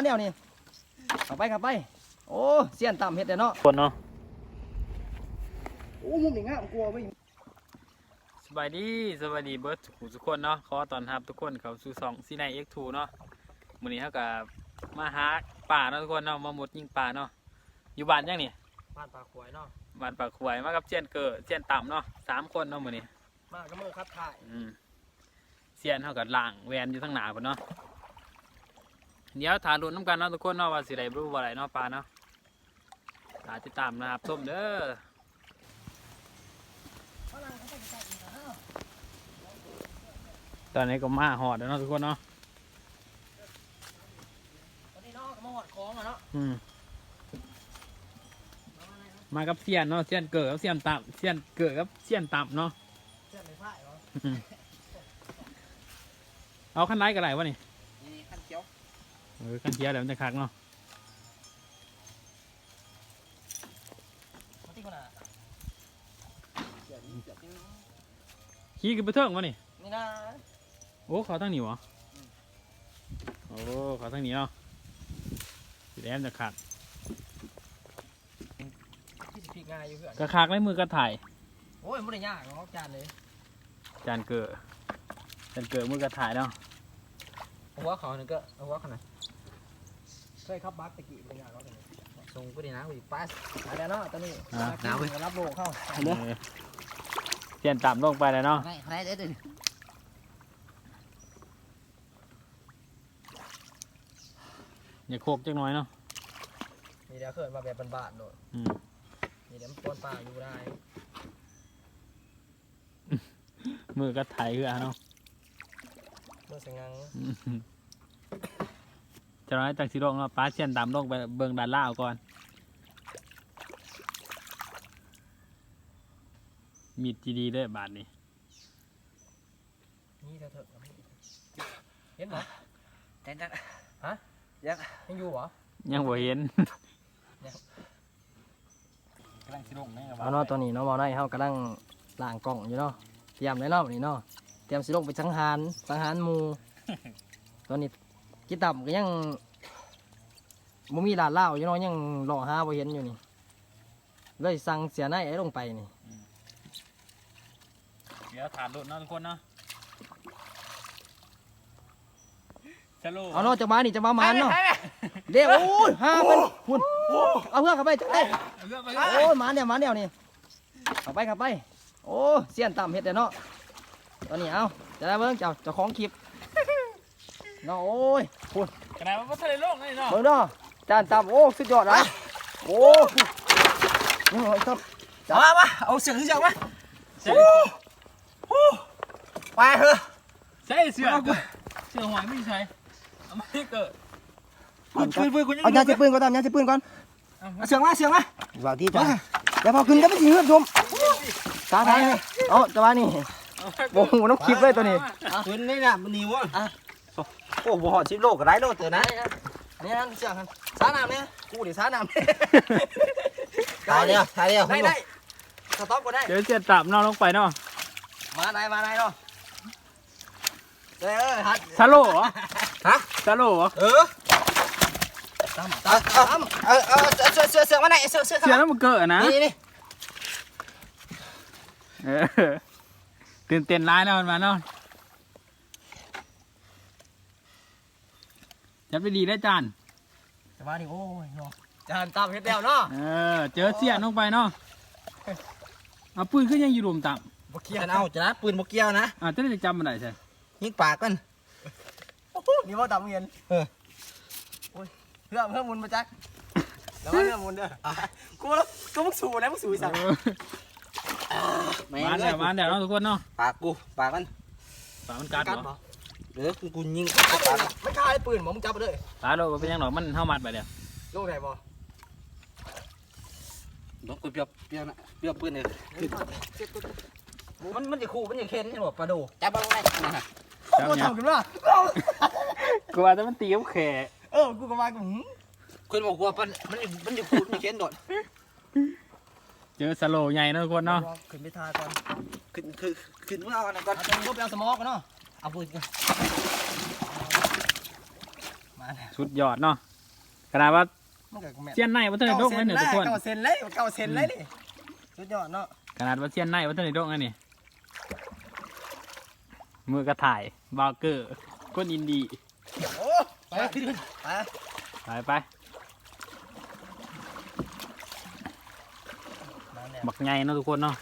มาเนี่ยหมาเนี่ยนี่เข้าไปเข้าไป โอ้เสียนต่ำเฮ็ดเด้อเนาะคนเนาะโอ้มุมนี่งามกลัวไปสบายดีสบายดีเบิร์ดทุกทุกคนเนาะขอต้อนรับทุกคนเข้าสู่สองซีไนเอ็กทูเนาะมื้อนี้เฮากับมาหาป่าเนาะทุกคนเนาะมาหมดยิงป่าเนาะอยู่บ้านยังนี่บ้านปลาขวายเนาะบ้านปากขวายมากับเจียนเกิดเจียนต่ำเนาะสามคนเนาะมื้อนี้มาก็มือคัดถ่ายอืมเจียนเฮากับล่างแวนอยู่ทั้งหน้าพุ่นเนาะ เดี๋ยวถาลุ้นน้ำกันเนาะทุกคนเนาะว่าสิได้รู้ว่าอะไรเนาะป่าเนาะถาติดตามนะครับส้มเด้อตอนนี้ก็มาหอดแล้วเนาะทุกคนเนาะตอนนี้เนาะก็มาหอดของอะเนาะอืมมากับเซียนเนาะเซียนเกิดกับเซียนต่ำเซียนเกิดกับเซียนต่ำเนาะเสียนไม่พ่ายเหรอเอาขั้นไรกันไรวะนี่นี่ขั้นเขียว เออขั้นเทียเดี๋ยวมันจะคักเนาะมาที่คนน่ะเสียนเสียนขี่ขึ้นไปเทิงวะนี่ นี่นะโอ้เขาตั้งหนีวะโอ้เขาตั้งหนีเนาะสีแดงจะขาดที่สิพีกง่ายอยู่เพื่อนกระคากในมือกระถ่าย โอ้ยไม่ได้ยากหรอกจานเลยจานเกิดจานเกิดมือกระถ่ายเนาะหัวเขาหนึ่งก็หัวเขาหน่อย เคยขับบัสตะกี้เป็นยากหรอกส่งกูดีนะกูปัสอะไรเนาะตอนนี้หนาวเลยรับโลเข้าเออเซียนต่ำลงไปเลยเนาะ ไม่ใครได้ดิอย่าโคกจักหน่อยเนาะนี่เดี๋ยวเกิดมาแบบบานๆโดดอืมนี่เดี๋ยวมันปนป่าอยู่ได้มือกระถ่ายคืออะเนาะเมื่อสังงัง อืม จะน้อยจากสิลงเนาะป้าเซียนต่ำลงไปเบิ่งด้านล่างก่อน มีดจีดีด้วยบาทนี้นี่เถอะเถอะเห็นไหมจังจังยังอยู่เหรอยังบ่เห็นกำลังสิลงนะเอาเนาะตอนนี้เนาะมอได้เฮากำลังล้างกล่องอยู่เนาะเตรียมเลยเนาะนี่เนาะเตรียมสิลงไปสังหารสังหารหมูตอน นี้กิตับก็ยังบ่มีร้านเหล้าอยู่เนาะยังรอหาบ่เห็นอยู่นี่ เลยสั่งเสียในไอ้ลงไปนี่ เดี๋ยวถามดุเนาะทุกคนเนาะชะโลเอาเนาะจะมานี่จะมาหมานเนาะเดี๋ยวโอ้ยหาเป็นหุ่นเอาเพื่อนเข้าไปเอ้ยเรื่องไปโอ้ยหมาเนี่ยหมาเนี่ยนี่เข้าไปเข้าไป โอ้เสียนต่ำเฮ็ดเด้อเนาะตอนนี้เอาจะได้เบิ่งเจ้าเจ้าของคลิปเนาะโอ้ยพุ่นขนาดว่าทะเลโลกนี่เนาะเบิ่งเนาะจานต่ำโอ้สุดยอดเลยโอ้นี่โอ้ยครับมามาเอาเสียงเสียงมาใช่ไปเถอะใช่เสือเสือหอยไม่ใช่เอามาให้เกิดปืนปืนปืนคุณยังเอายาเสียปืนก่อนตามยาเสียปืนก่อนเอาเสียงมาเสียงมาว่าที่จ้าอย่าพอขึ้นก็ไม่ถึงเพื่อนชมตาทายเลยเอาจะมานี่โอ้โหน้ำคลิปเลยตัวนี้ปืนนี่น่ะมันหนีวะ โอ้โหหอดชิปโลกก็ได้โลกเตอนะนี่นั่นเสียงกันสาน้ำเนี่ยกูดิสาน้ำเนี่ยตายเดียวตายเดียวได้ได้สต็อปก็ได้ เดี๋ยวเสียต่ำเนาะลงไปเนาะ มาได้มาได้เนาะเออฮัดชะโลเหรอชะโลเหรอ เออตั้มเออเออเออเสือเสือเสือมาไหนเสือเสือเสือแล้วมันเกิดนะนี่นี่เออตื่นเต้นร้ายเนาะมันมาเนาะ จับได้ดีได้จานจะมาดิโอ้ยเนาะจานตั้มเฮ็ดแล้วเนาะเออ เจอเสียลงไปเนาะเอาปืนขึ้นยังอยู่รวมต่ำบ่เกี่ยฉัวนเอาจะนะปืนโมเกียวนะอ่าจะได้จำมันได้ใช่ยิงปากกันนี่ว่าตั้มเงินเออโอ้ยเพื่อเพื่อมุนมาจักแล้วเพื่อมุนเด้อกูแล้วก็มึงสู้นะมึงสู้สั่งมาเดี๋ยวมาเดี๋ยวเนาะทุกคนเนาะปากกูปากมันฝามันกัดกัดเหรอบ่เดี๋ยวกูยิงไม่ฆ่าไอ้ปืนบ่มึงจับไปเลยตาโลก็เป็นยังหรอกมันเท่ามัดไปเดี๋ยวลูกไหนบ่ต้องกูเปรียบเปรียบนะเปรียบปืนเลยมันมันจะขู่มันจะเค้นใช่บ่ปลาโดจับมันไว้นะฮะกูทำกันว่ากูว่าจะมันตีกับแขเออกูก็มากูหืมคุณบอกว่ามันมันมันจะขูดมันจะเข็นโดดเจอสโลว์ใหญ่เนาะทุกคนเนาะขึ้นไปทาก่อนขึ้นคือขึ้นมึงเอากันก่อนเอาตัวนี้ก็ไปเอาสมองกันเนาะ เอาปืนกันมาแล้วสุดยอดเนาะขนาดว่ามันก็แม่นเสี้ยนในวัฒนธรรมนั่นเนี่ยทุกคน เก้าเซนเลยเก้าเซนเลยนี่สุดยอดเนาะขนาดว่าเสี้ยนในวัฒนธรรมนั่นนี่มือกระถ่ายบาร์เกอร์ก้นอินดีโอ้ไปขึ้นขึ้นไปไปไปมาแล้วบักไงเนาะทุกคนเนาะ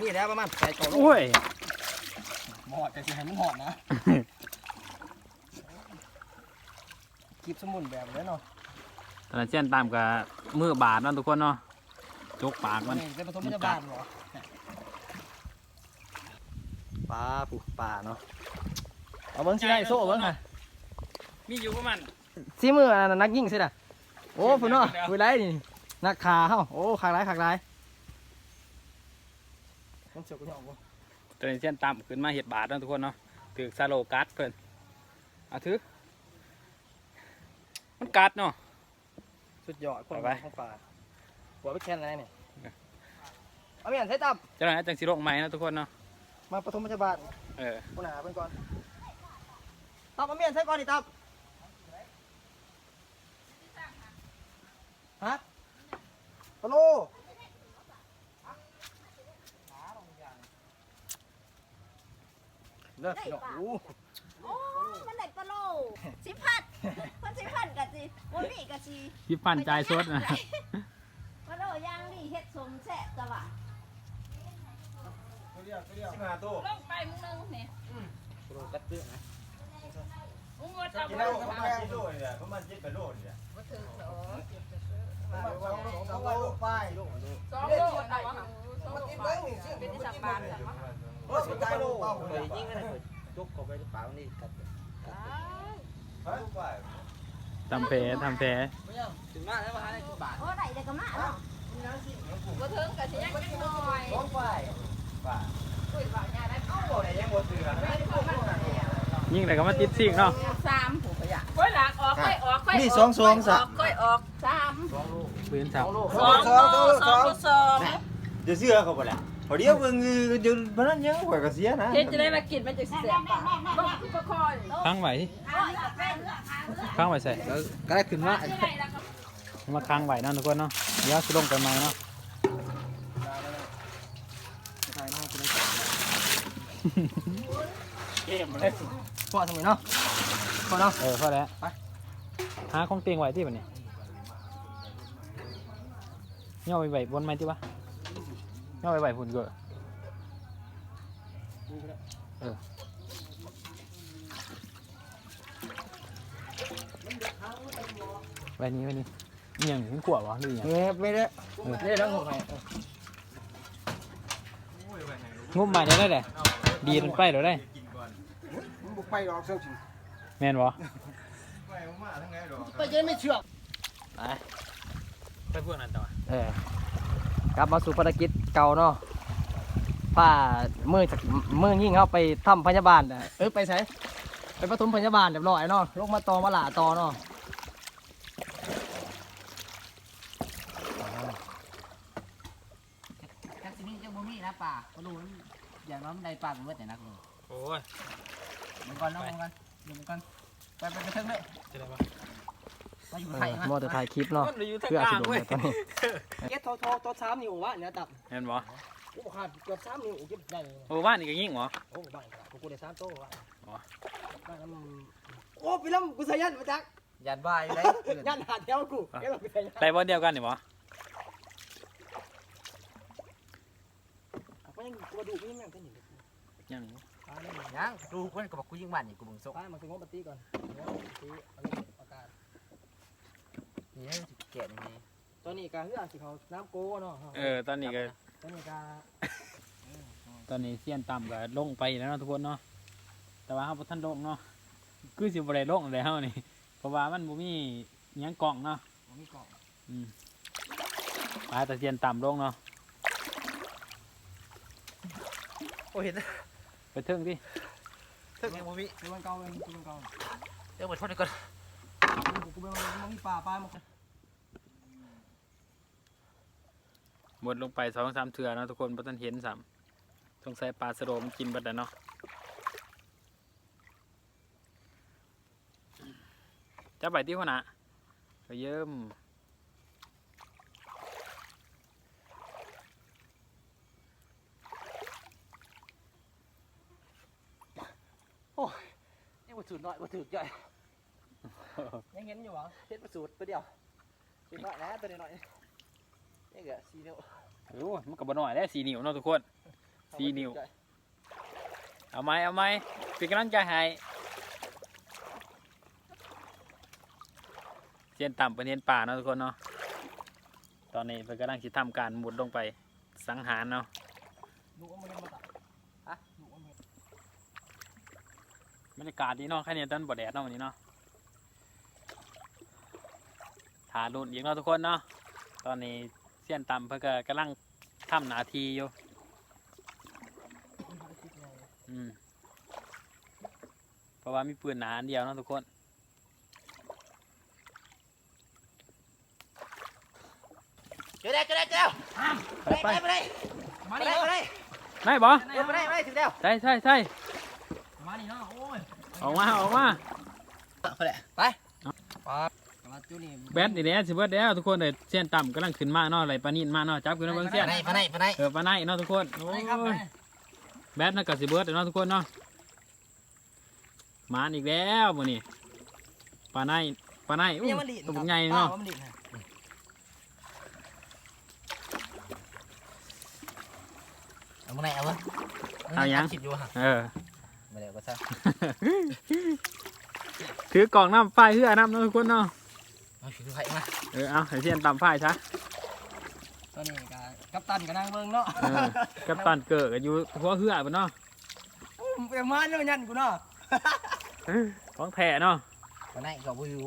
นี่แล้วประมาณใส่กล่องโอ้ย หอดแต่สิให้มันหอดนะกีบสมุนแบบนี้เนาะตอนนั้นเสี้ยนตามกับมือบาดเนาะทุกคนเนาะจกปากมัมันนนี่เป็นผสมพยาบาลเหรอปลาปูปลาเนาะเอาเบิ้งสิได้โซ่เบิ้งค่ะมีอยู่ประมาณ ซีมืออันนั้นนักยิงสิล่ะโอ้พุ่นเนาะเดี๋ยวคุยไรนี่นักขาเฮ้าโอ้ขากไรขากไรมันเสียวกูจะออกบ่ ตอนนี้เสี้ยนตามขึ้นมาเห็ดบาดเนาะทุกคนเนาะถือซาโลกัดเพิ่นเอาถือมันกัดเนาะ สุดยอดคนไปของปลาหัวไปแค่ไหนเนี่ยเอาเมียนใช้ตับเจ้าหน้าที่จังสิโรคใหม่เนาะทุกคนเนาะมาปฐมพยาบาลเออคุณหาเพิ่นก่อนตับเอาเมียนใช้ก่อนดิตับฮะปะโล เลิกเนาะโอ้โอ้มันได้ปลาโลสิพัดคนสิพัดกะสิวันนี้กะสิพี่ปั่นจ่ายสดนะปลาโลย่างนี่เฮ็ดสมแซ่บจ้ะว่ะสิมาตู้ลงไปมึงนึงนี่โลกัดเตื้อนะมึงว่าจะกินบ่แล้วประมาณกิโลเนี่ยประมาณ7โลเนี่ยถึงเหรอเอาไว้ลูกป้ายลูกสองโลได้วะสองโลไปเป็นที่สับบานจ้ะ โอ้ยสนใจลูกเคยยิงกันเลยจกเข้าไปหรือเปล่านี่กัดฮะไปทำแผลทำแผลถึงมาแล้วมาหาได้กี่บาทโอ้ได้แต่ก็มาเนาะบ่ถึงกะสิยังจักหน่อยสองไปบาทคุยว่าอย่าได้เอ้าโอ้ยยังบ่เสือนะยิ่งแต่ก็มาติดซิกเนาะสามผู้ขยะค่อยหลักออกค่อยออกค่อยนี่สองสองสามค่อยออกสามปืนสับลูกสองสองสองสองจะเสือเขาบ่ล่ะ พอเดียวเบิ่งอยู่บ่นั้นยังกว่าก็เสียนะเฮ็ดจะได้มากินมันจะแซ่บปากบ่คือบ่ค่อยข้างไหวค่อยกับเป็นข้างไหวใส่ก็ได้ขึ้นมามาค้างไหวเนาะทุกคนเนาะเดี๋ยวสิลงไปใหม่เนาะเกมเลยพอสมัยเนาะพอเนาะเออพอแล้วไปหาของเตียงไหวที่ปะเนี่ยย่อไปไหวบนไหมที่วะ ย่อไปไหวพุ่นก็เออไว้นี้ไว้นี้เมียงถึงขวบวะหรือยังเงี้ยไม่ได้ไม่ได้ทั้งหมดไงงุบมาเนี่ยได้แหละดีมันไปแล้วได้มึงบุกไปหรอกเจ้าจริงแม่นบ่ไปจะไม่เชื่อไปไปพวกนั้นต่อเออกลับมาสู่ภารกิจ เก่าเนาะผ้ามือจากมือยิ่งเข้าไปทำพยาบาลน่ะเออไปใช้ไปปฐมพยาบาลเรียบร้อยเนาะลงมาตอมาหลาตอเนาะจักสิมีจังบ่มีนะป่าบ่รู้มันอย่างน้อยมันได้ป่าเป็นเบิดแต่นักเลยโอ้ย มันก่อนเนาะมันก่อนเดี๋ยวมันก่อนไปไปไปเทิงเลยจะได้ปะไปอยู่ เอไทยอมามัวแต่ถ่ายคลิปเนาะมันอยู่ทางเพื่อกลาสิงลงเว้ยเดี๋ยวตอนนี้เก็ตทอทอตัวสามนิ้ววะเนี่ยตับแม่นบ่โอ้ขาดเกือบสามนิ้วเก็บได้เลยโอ้บ้านนี่ก็ยิ่งเหรอโอ้บ้านกูกูได้สามโต๊ะว่ะอ๋อบ้านนั้นมันโอ้พี่ล้ำกูใส่ยันมาจักยันบ่ายเลยยันหาแถวกูแกเราไปใส่ยันได้บ่เดียวกันนี่บ่ก็ยังกูดูพี่แม่งกันอยู่ยังตายเลยยังดูคนก็บอกกูยิงบ้านนี่กูมึงซกตายมาถึงงบปฏิก่อนเดี๋ยวตีเอาลงอากาศ นี่ให้มันสิแก่นี่ตอนนี้ก็เฮือสิเขาน้ำโกเนาะเออตอนนี้ก็ตอนนี้ก็ตอนนี้เสี้ยนต่ำก็ลงไปแล้วเนาะทุกคนเนาะแต่ว่าเฮาบ่ทันลงเนาะคือสิบ่ได้ลงเลยเฮานี่เพราะว่ามันบ่มีหยังกล่องเนาะบ่มีกล่องอืมปลาตะเสียนต่ำลงเนาะโอ้เห็นไปเทิงดิเทิงยังบ่มีคือมันเก่าเป็นคือมันเก่าเดี๋ยวไปทนก่อน กูไปมันมันมีป่าปลายมาหมดลงไปสองสามเถื่อนะทุกคนเพราะท่านเห็นสามสงสัยปลาสโลมันกินบัดแล้เนาะจะไปที่หัวหน้าไปเยิ่มโอ้ยนี่มาถือหน่อยมาถือใหญ่ ยังเห็นอยู่เหรอเฮ็ดมาสูตรตัวเดียวเป็นน้อยนะตัวน้อยนี่ก็สี่นิ้วโอ้ยมันกับบหน่อยได้สี่นิ้วเนาะทุกคนสี่นิ้วเอาไหมเอาไหมเป็นกำลังใจให้เสียนต่ำเป็นเห็นป่าเนาะทุกคนเนาะตอนนี้เพิ่นกำลังสิทำการมุดลงไปสังหารเนาะลูกเอามาเล่นมาตัดฮะลูกเอามาบรรยากาศดีเนาะแค่นี้ต้นบ่แดดเนาะวันนี้เนาะถารุ่นอีกเนาะทุกคนเนาะตอนนี้เสียนต่ำเพิ่นก็กำลังทำหนาทีอยู่อืมเพราะว่ามีปืนหนาอันเดียวเนาะทุกคนเจอแล้วเจอแล้วเจอแล้วไปไปไปไปมาไปนี่ไปเนาะไปได้บ่ไปไปไปถึงแล้วใช่ใช่ใช่มานี่เนาะโอ้ยออกมาออกมาไปเลยไป แต่ว่าจุนี่แบดนี่แหละสิเบิดแล้วทุกคนเด้เสียนต่ำกำลังขึ้นมาเนาะไหลปลานินมาเนาะจับขึ้นมาเบิ่งเสียนไปไปไปไปเออปลาไนเนาะทุกคนโอ้ไปครับไปยแบดน่ะก็สิเบิดแล้วเนาะทุกคนเนาะมาอีกแล้วมื้อนี้ปลาไนปลาไนอู้ยังมันดีดตัวบักใหญ่เนาะมันดีดนะเอามาไหนเอาวะคิดอยู่ฮะเออมาเดี๋ยวก็ซะถือกล่องน้ำไฟเพื่อน้ำเนาะทุกคนเนาะ เอาคิดไผ่มาเออเอาให้เสียนต่ำไฟซะตอนนี้ก็กัปตันก็นั่งเบิ่งเนาะเออกับตันเกิดก็อยู่หัวเหือบ่เนาะอุ้มไปมาเนี่ยยันกูเนาะของแท้เนาะมาไหนก็วิว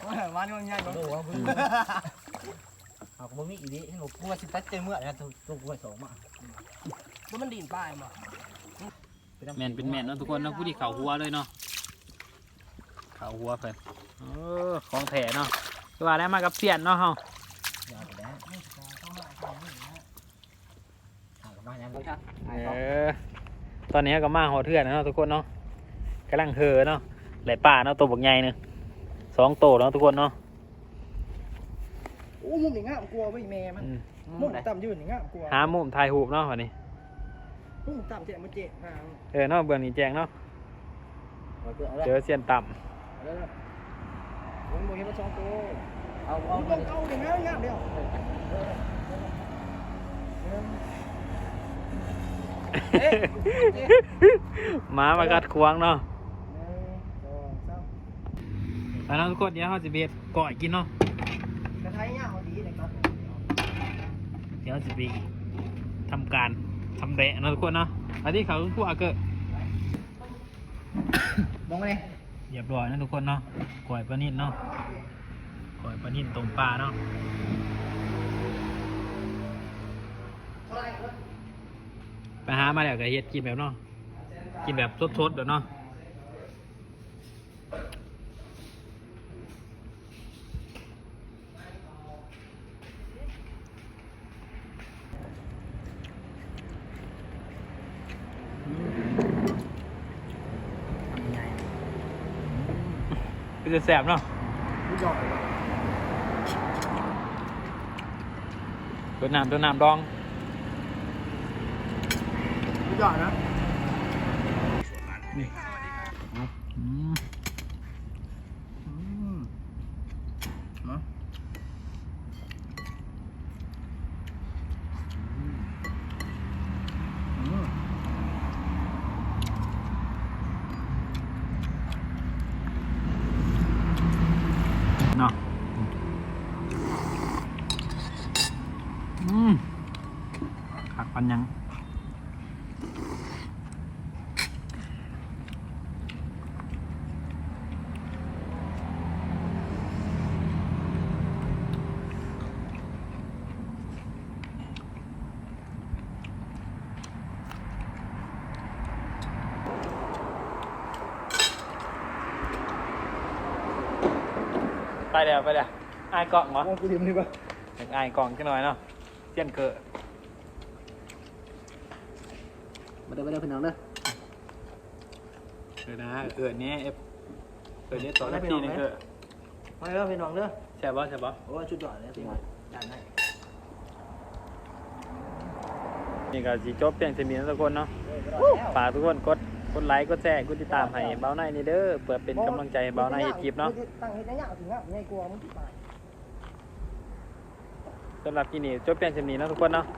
โอ้ยมาเนี่ยยันกูดูว่าวิวเอาก็มีอีดีให้หนูกลัวสิตัดเต็มเมื่อนะตัวกลัวสองมาแล้วมันดีดป้ายบ่แมนเป็นแมนเนาะทุกคนเนาะผู้ที่เข่าหัวเลยเนาะเข่าหัวเพิ่นเออของแท้เนาะคือ ว่าได้มากับเสียนเนาะเฮาอย่าไปแล้วหากับมาอย่างนี้เออตอนนี้ก็มาหอเทือนเนาะทุกคนเนาะกำลังเฮอเนาะไหลป่าเนาะตัวบักใหญ่หนึงสองโตวเนาะทุกคนเนาะโอ้มุมนี่งามกลัวไว้แม่มันอืมมุมต่ำยืนนี่งามกลัวหามุมถ่ายรูปเนาะวันนี้มุมต่ำเจ็บมาเจ็บมาเออเนาะเบื้องนี้แจงเนาะเอาเพื่อเอาเจอเสียนต่ ผมบอกเห็นมาสองตัวเอาเอาเอาเอาเอาอย่างงี้งามเดียวำหมามากัดควางเนาะหนึ่งสองสามไปเนาะทุกคนเดี๋ยวเราจะเบียดก่อยกินเนาะกระไทยเนี่ยเขาดีเลยครับเดี๋ยวจะไปทำการทำแดะเนาะทุกคนเนาะอันนี้เขาคู่อาเกอร์มองไปเลย เรียบร้อยนะทุกคนเนาะก่อยปลานิ่นเนาะก่อยปลานิ่นต้มปลาเนาะไปหามาแล้วก็เฮ็ดกินแบบเนาะกินแบบสดๆเดี๋ยวเนาะ คือจะแสบเนาะผู้ใหญ่ตัวน้ำตัวน้ำดองผู้ใหญ่นะนี่อืม อืมมาอืม เนาะอืมขักปันยัง ไปเดี๋ยวไปเดี๋ยวอายกล่องเหรอเอากูดื่มดีกว่าถึงอายกล่องจังหน่อยเนาะเสี้ยนเกิดมาเด้อมาเด้อพี่น้องเด้อเออนะเออเนี้ยเอฟเออเนี้ยต่อได้ทีนึงเออมาเด้อพี่น้องเด้อแซ่บบ่แซ่บบ่โอ้ยชุดยอดเลยพี่น้องจานให้นี่ก็สิจบเพียงเท่านี้นะทุกคนเนาะฝากทุกคนกด กดไลค์กดแชร์กดติดตามให้เบาหน่อยนี่เด้อเพื่อเป็นกำลังใจให้เบาหน่อยเฮ็ดคลิปเนาะตั้งเฮ็ดได้ยากถึงอะใหญ่กลัวมึงที่ตายสำหรับที่นี่จบเพียงเท่านี้นะทุกคนเนาะโ